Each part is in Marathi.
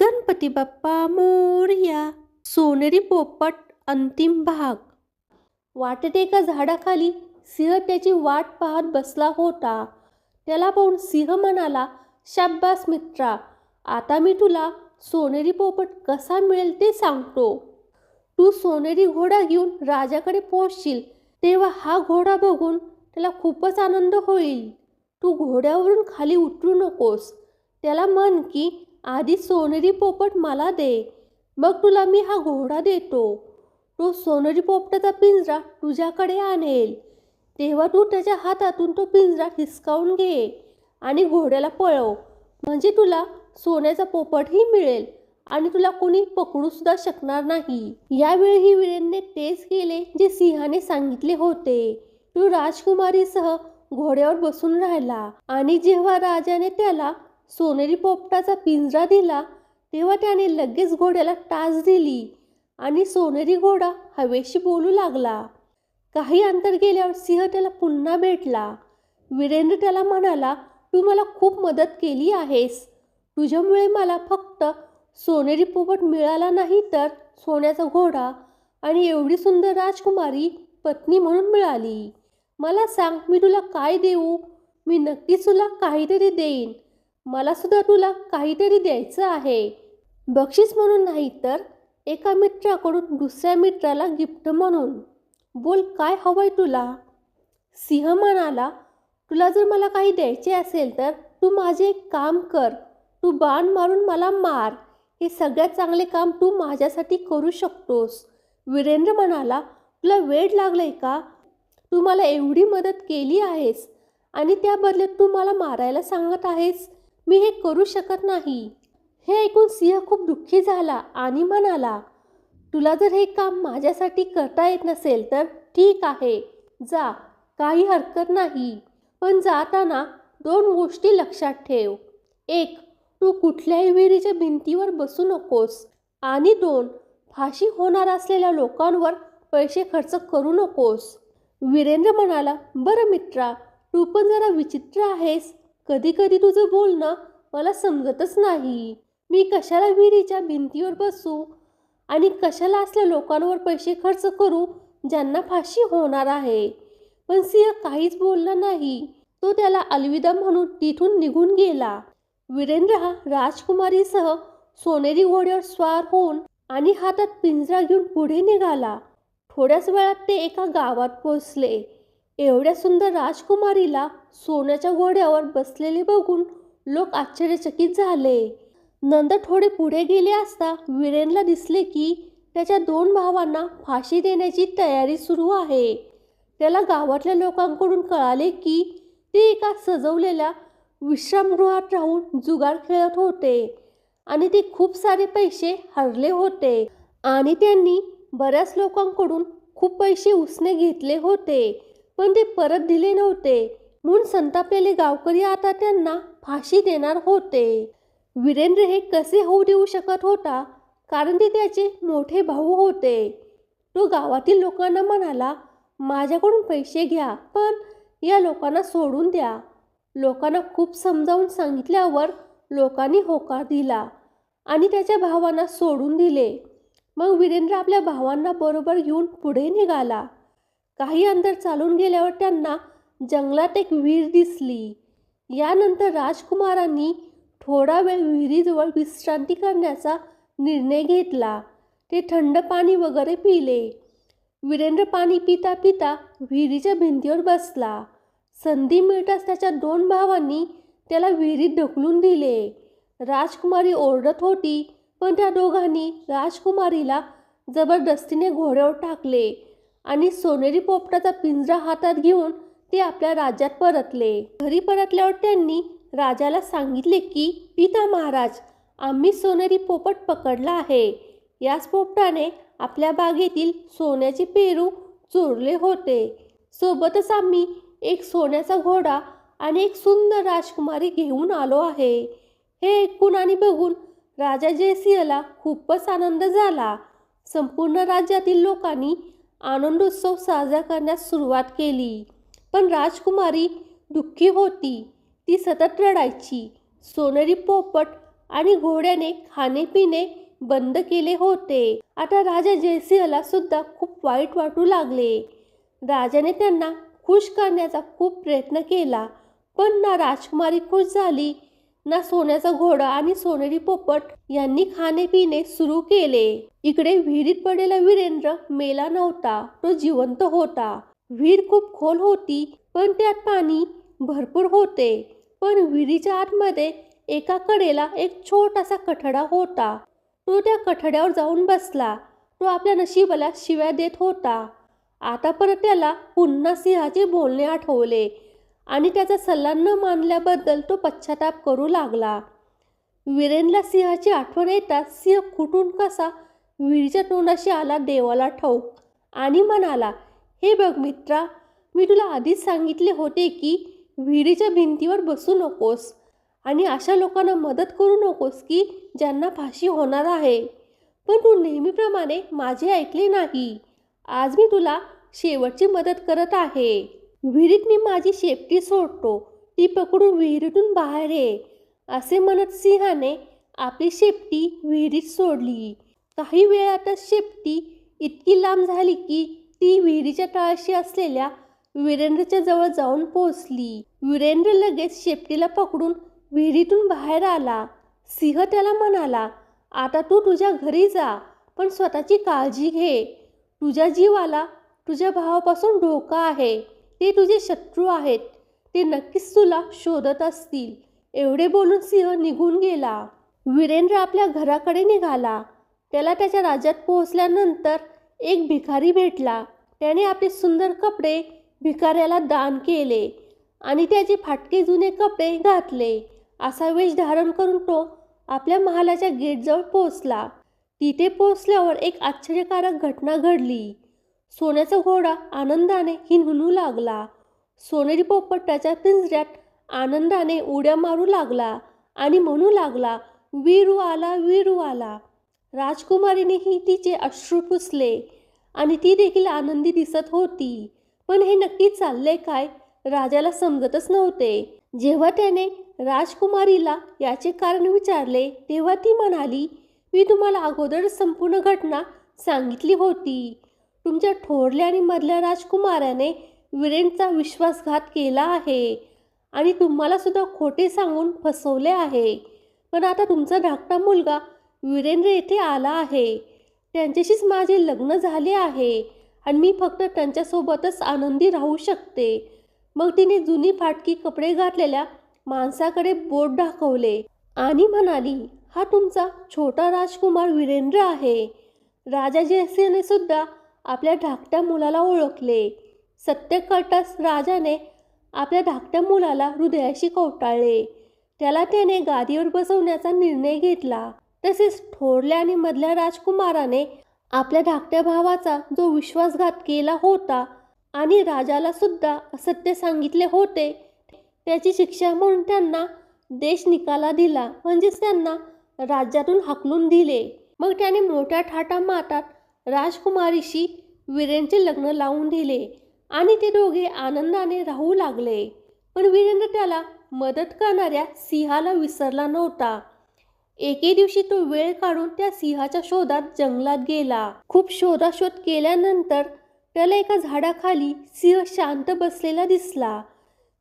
गणपती बाप्पा मोरया सोनेरी पोपट अंतिम भाग. वाटेत एका झाडाखाली सिंह त्याची वाट पाहत बसला होता. त्याला पाहून सिंह म्हणाला शाब्बास मित्रा आता मी तुला सोनेरी पोपट कसा मिळेल ते सांगतो. तू सोनेरी घोडा घेऊन राजाकडे पोहोचशील तेव्हा हा घोडा बघून त्याला खूपच आनंद होईल. तू घोड्यावरून खाली उतरू नकोस. त्याला म्हण की आधी सोनेरी पोपट मला दे मग तुला मी हा घोडा देतो. तो सोनेरी पोपटाचा पिंजरा तुझ्याकडे आणेल. तेव्हा तू त्याच्या हातातून तो पिंजरा हिसकावून घे आणि घोड्याला पळव. म्हणजे तुला सोन्याचा पोपटही मिळेल आणि तुला कोणी पकडू सुद्धा शकणार नाही. यावेळी वीरेनने तेच केले जे सिंहाने सांगितले होते. तो राजकुमारीसह घोड्यावर बसून राहिला आणि जेव्हा राजाने त्याला सोनेरी पोपटाचा पिंजरा दिला तेव्हा त्याने लगेच घोड्याला टाच दिली आणि सोनेरी घोडा हवेशी बोलू लागला. काही अंतर गेल्यावर सिंह त्याला पुन्हा भेटला. वीरेंद्र त्याला म्हणाला तू मला खूप मदत केली आहेस. तुझ्यामुळे मला फक्त सोनेरी पोपट मिळाला नाही तर सोन्याचा घोडा आणि एवढी सुंदर राजकुमारी पत्नी म्हणून मिळाली. मला सांग मी तुला काय देऊ? मी नक्कीच तुला काहीतरी देईन. मला सुद्धा तुला काहीतरी द्यायचं आहे. बक्षीस म्हणून नाही तर एका मित्राकडून दुसऱ्या मित्राला गिफ्ट म्हणून. बोल काय हवंय तुला? सिंह म्हणाला तुला जर मला काही द्यायचे असेल तर तू माझे एक काम कर. तू बाण मारून मला मार. हे सगळ्यात चांगले काम तू माझ्यासाठी करू शकतोस. वीरेंद्र म्हणाला तुला वेळ लागलाय का? तू मला एवढी मदत केली आहेस आणि त्या बदल्यात तू मला मारायला सांगत आहेस? मी हे करू शकत नाही. हे ऐकून सिंह खूप दुःखी झाला आणि म्हणाला तुला जर हे काम माझ्यासाठी करता येत नसेल तर ठीक आहे. जा काही हरकत नाही. पण जाताना दोन गोष्टी लक्षात ठेव. एक तू कुठल्याही विहिरीच्या भिंतीवर बसू नकोस. आणि दोन फाशी होणार असलेल्या लोकांवर पैसे खर्च करू नकोस. वीरेंद्र म्हणाला बरं मित्रा तू पण जरा विचित्र आहेस. कधी कधी तुझं बोलणं मला समजतच नाही. मी कशाला विहिरीच्या भिंतीवर बसू? आणि कशाला असल्या लोकांवर पैसे खर्च करू ज्यांना फाशी होणार आहे? पण सिंह काहीच बोलला नाही. तो त्याला अलविदा म्हणून तिथून निघून गेला. वीरेंद्र हा राजकुमारीसह सोनेरी घोड्यावर स्वार होऊन आणि हातात पिंजरा घेऊन पुढे निघाला. थोड्याच वेळात ते एका गावात पोचले एवढ्या सुंदर राजकुमारीला सोन्याच्या घोड्यावर बसलेले बघून लोक आश्चर्यचकित झाले. नंद थोडे पुढे गेले असता वीरेनला दिसले की त्याच्या दोन भावांना फाशी देण्याची तयारी सुरू आहे. त्याला गावातल्या लोकांकडून कळाले की ते एका सजवलेल्या विश्रामगृहात राहून जुगार खेळत होते आणि ते खूप सारे पैसे हरले होते आणि त्यांनी बऱ्याच लोकांकडून खूप पैसे उसने घेतले होते. पण ते परत दिले नव्हते. म्हणून संतापलेले गावकरी आता त्यांना फाशी देणार होते. वीरेंद्र हे कसे होऊ देऊ शकत होता? कारण ते त्याचे मोठे भाऊ होते. तो गावातील लोकांना म्हणाला माझ्याकडून पैसे घ्या पण या लोकांना सोडून द्या. लोकांना खूप समजावून सांगितल्यावर लोकांनी होकार दिला आणि त्याच्या भावांना सोडून दिले. मग वीरेंद्र आपल्या भावांना बरोबर घेऊन पुढे निघाला. काही अंतर चालून गेल्यावर त्यांना जंगलात एक विहीर दिसली. यानंतर राजकुमारांनी थोडा वेळ विहिरीजवळ विश्रांती करण्याचा निर्णय घेतला. ते थंड पाणी वगैरे पिले. वीरेंद्र पाणी पिता पिता विहिरीच्या भिंतीवर बसला. संधी मिळताच त्याच्या दोन भावांनी त्याला विहिरीत ढकलून दिले. राजकुमारी ओरडत होती पण त्या दोघांनी राजकुमारीला जबरदस्तीने घोड्यावर टाकले. आणि सोनेरी पोपटाचा पिंजरा हातात घेऊन ते आपल्या राज्यात परतले. घरी परतल्यावर त्यांनी राजाला सांगितले की पिता महाराज आम्ही सोनेरी पोपट पकडला आहे. याच पोपटाने आपल्या बागेतील सोन्याचे पेरू चोरले होते. सोबतच आम्ही एक सोन्याचा घोडा आणि एक सुंदर राजकुमारी घेऊन आलो आहे. हे ऐकून आणि बघून राजा जयसिंहला खूपच आनंद झाला. संपूर्ण राज्यातील लोकांनी आनंदोत्सव साजरा करण्यास सुरुवात केली. पण राजकुमारी दुःखी होती. ती सतत रडायची. सोनेरी पोपट आणि घोड्याने खाणे पिणे बंद केले होते. आता राजा जयसिंहला सुद्धा खूप वाईट वाटू लागले. राजाने त्यांना खुश करण्याचा खूप प्रयत्न केला. पण ना राजकुमारी खुश झाली ना सोन्याचा घोडा आणि सोनेरी पोपट यांनी खाणे पिणे सुरू केले. इकडे विहिरीत पडलेला वीरेंद्र मेला नव्हता तो जिवंत होता. विहीर खूप खोल होती पण त्यात पाणी भरपूर होते. पण विहिरीच्या आतमध्ये एका कडेला एक छोटासा कठडा होता. तो त्या कठड्यावर जाऊन बसला. तो आपल्या नशिबाला शिव्या देत होता. आता परत त्याला पुन्हा सिंहाचे बोलणे आठवले. आणि त्याचा सल्ला न मानल्याबद्दल तो पश्चाताप करू लागला. वीरेनला सिंहाची आठवण येताच सिंह खुटून कसा विहिरीच्या तोंडाशी आला देवाला ठाऊक. आणि म्हणाला हे बघ मित्रा मी तुला आधीच सांगितले होते की विहिरीच्या भिंतीवर बसू नकोस आणि अशा लोकांना मदत करू नकोस की ज्यांना फाशी होणार आहे. पण तू नेहमीप्रमाणे माझे ऐकले नाही. आज मी तुला शेवटची मदत करत आहे. विहिरीत मी माझी शेपटी सोडतो. ती पकडून विहिरीतून बाहेर ये. असे म्हणत सिंहाने आपली शेपटी विहिरीत सोडली. काही वेळातच शेपटी इतकी लांब झाली की ती विहिरीच्या तळाशी असलेल्या वीरेंद्रच्या जवळ जाऊन पोहोचली. वीरेंद्र लगेच शेपटीला पकडून विहिरीतून बाहेर आला. सिंह त्याला म्हणाला आता तू तुझ्या घरी जा पण स्वतःची काळजी घे. तुझ्या जीवाला तुझ्या भावापासून धोका आहे. ते तुझे शत्रू आहेत. ते नक्कीच तुला शोधत असतील. एवढे बोलून सिंह निघून गेला. वीरेंद्र आपल्या घराकडे निघाला. त्याला त्याच्या राज्यात पोहोचल्यानंतर एक भिकारी भेटला. त्याने आपले सुंदर कपडे भिकाऱ्याला दान केले आणि त्याचे फाटके जुने कपडे घातले. असा वेश धारण करून तो आपल्या महालाच्या गेटजवळ पोहोचला. तिथे पोहोचल्यावर एक आश्चर्यकारक घटना घडली. सोन्याचा घोडा आनंदाने हिनहुनू लागला. सोनेरी पोपट त्याच्या पिंजऱ्यात आनंदाने उड्या मारू लागला आणि म्हणू लागला वीरू आला वीरू आला. राजकुमारीनेही तिचे अश्रू पुसले आणि ती देखील आनंदी दिसत होती. पण हे नक्की चाललंय काय राजाला समजतच नव्हते. जेव्हा त्याने राजकुमारीला याचे कारण विचारले तेव्हा ती म्हणाली मी तुम्हाला अगोदर संपूर्ण घटना सांगितली होती. तुमच्या थोरल्या आणि मधल्या राजकुमाराने वीरेंचा विश्वासघात केला आहे. आणि तुम्हालासुद्धा खोटे सांगून फसवले आहे. पण आता तुमचा धाकटा मुलगा वीरेंद्र येथे आला आहे. त्यांच्याशीच माझे लग्न झाले आहे. आणि मी फक्त त्यांच्यासोबतच आनंदी राहू शकते. मग तिने जुनी फाटकी कपडे घातलेल्या माणसाकडे बोट दाखवले आणि म्हणाली हा तुमचा छोटा राजकुमार वीरेंद्र आहे. राजा जयसिंहने सुद्धा आपल्या धाकट्या मुलाला ओळखले. सत्यकटस राजाने आपल्या धाकट्या मुलाला हृदयाशी कवटाळले त्याला त्याने गादीवर बसवण्याचा निर्णय घेतला. तसेच थोरल्या आणि मधल्या राजकुमाराने आपल्या धाकट्या भावाचा जो विश्वासघात केला होता आणि राजाला सुद्धा असत्य सांगितले होते त्याची शिक्षा म्हणून त्यांना देश निकाला दिला. म्हणजेच त्यांना राज्यातून हाकलून दिले. मग त्याने मोठ्या ठाटा मातात राजकुमारीशी वीरेंचे लग्न लावून दिले आणि ते दोघे आनंदाने राहू लागले. पण वीरेंद्र त्याला मदत करणाऱ्या सिंहाला विसरला नव्हता. एके दिवशी तो वेळ काढून त्या सिंहाच्या शोधात जंगलात गेला. खूप शोधाशोध केल्यानंतर त्याला एका झाडाखाली सिंह शांत बसलेला दिसला.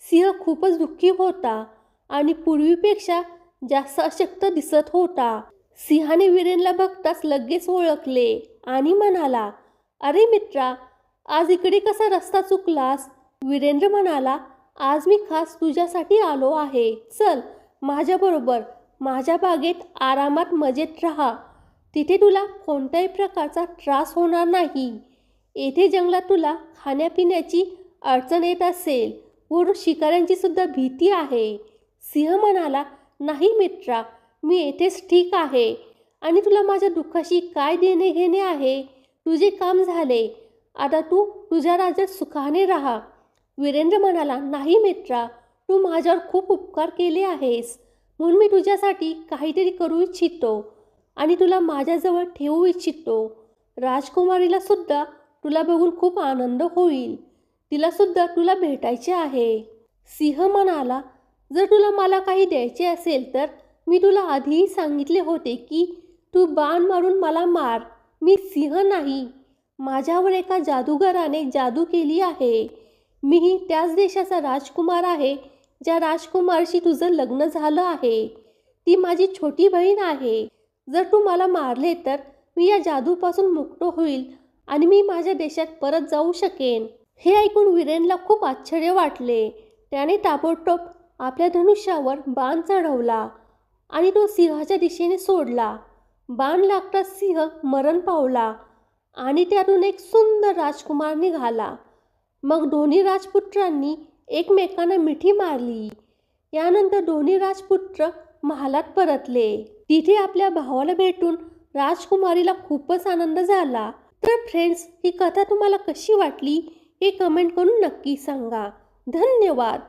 सिंह खूपच दुःखी होता आणि पूर्वीपेक्षा जास्त अशक्त दिसत होता. सिंहाने वीरेनला बघताच लगेच ओळखले. आणि म्हणाला अरे मित्रा आज इकडे कसा रस्ता चुकलास? वीरेंद्र म्हणाला आज मी खास तुझ्यासाठी आलो आहे. चल माझ्याबरोबर माझ्या बागेत आरामात मजेत राहा. तिथे तुला कोणत्याही प्रकारचा त्रास होणार नाही. येथे जंगलात तुला खाण्यापिण्याची अडचण येत असेल. वरून शिकाऱ्यांची सुद्धा भीती आहे. सिंह म्हणाला नाही मित्रा मी येथेच ठीक आहे. आणि तुला माझ्या दुःखाशी काय देणे घेणे आहे? तुझे काम झाले. आता तू तुझ्या राज्यात सुखाने राहा. वीरेंद्र म्हणाला नाही मित्रा तू माझ्यावर खूप उपकार केले आहेस. म्हणून मी तुझ्यासाठी काहीतरी करू इच्छितो आणि तुला माझ्याजवळ ठेवू इच्छितो. राजकुमारीला सुद्धा तुला बघून खूप आनंद होईल. तिला सुद्धा तुला भेटायचे आहे. सिंह म्हणाला जर तुला मला काही द्यायचे असेल तर मी तुला आधीही सांगितले होते की तू बाण मारून मला मार. मी सिंह नाही. माझ्यावर एका जादूगाराने जादू केली आहे. मीही त्याच देशाचा राजकुमार आहे ज्या राजकुमारशी तुझं लग्न झालं आहे. ती माझी छोटी बहीण आहे. जर तू मला मारले तर मी या जादूपासून मुक्त होईल आणि मी माझ्या देशात परत जाऊ शकेन. हे ऐकून वीरेनला खूप आश्चर्य वाटले. त्याने ताबडतोब आपल्या धनुष्यावर बाण चढवला आणि तो सिंहाच्या दिशेने सोडला. बाण लागताच सिंह मरण पावला आणि त्यातून एक सुंदर राजकुमार निघाला. मग दोन्ही राजपुत्रांनी एकमेकांना मिठी मारली. यानंतर दोन्ही राजपुत्र महालात परतले. तिथे आपल्या भावाला भेटून राजकुमारीला खूपच आनंद झाला. तर फ्रेंड्स ही कथा तुम्हाला कशी वाटली हे कमेंट करून नक्की सांगा. धन्यवाद!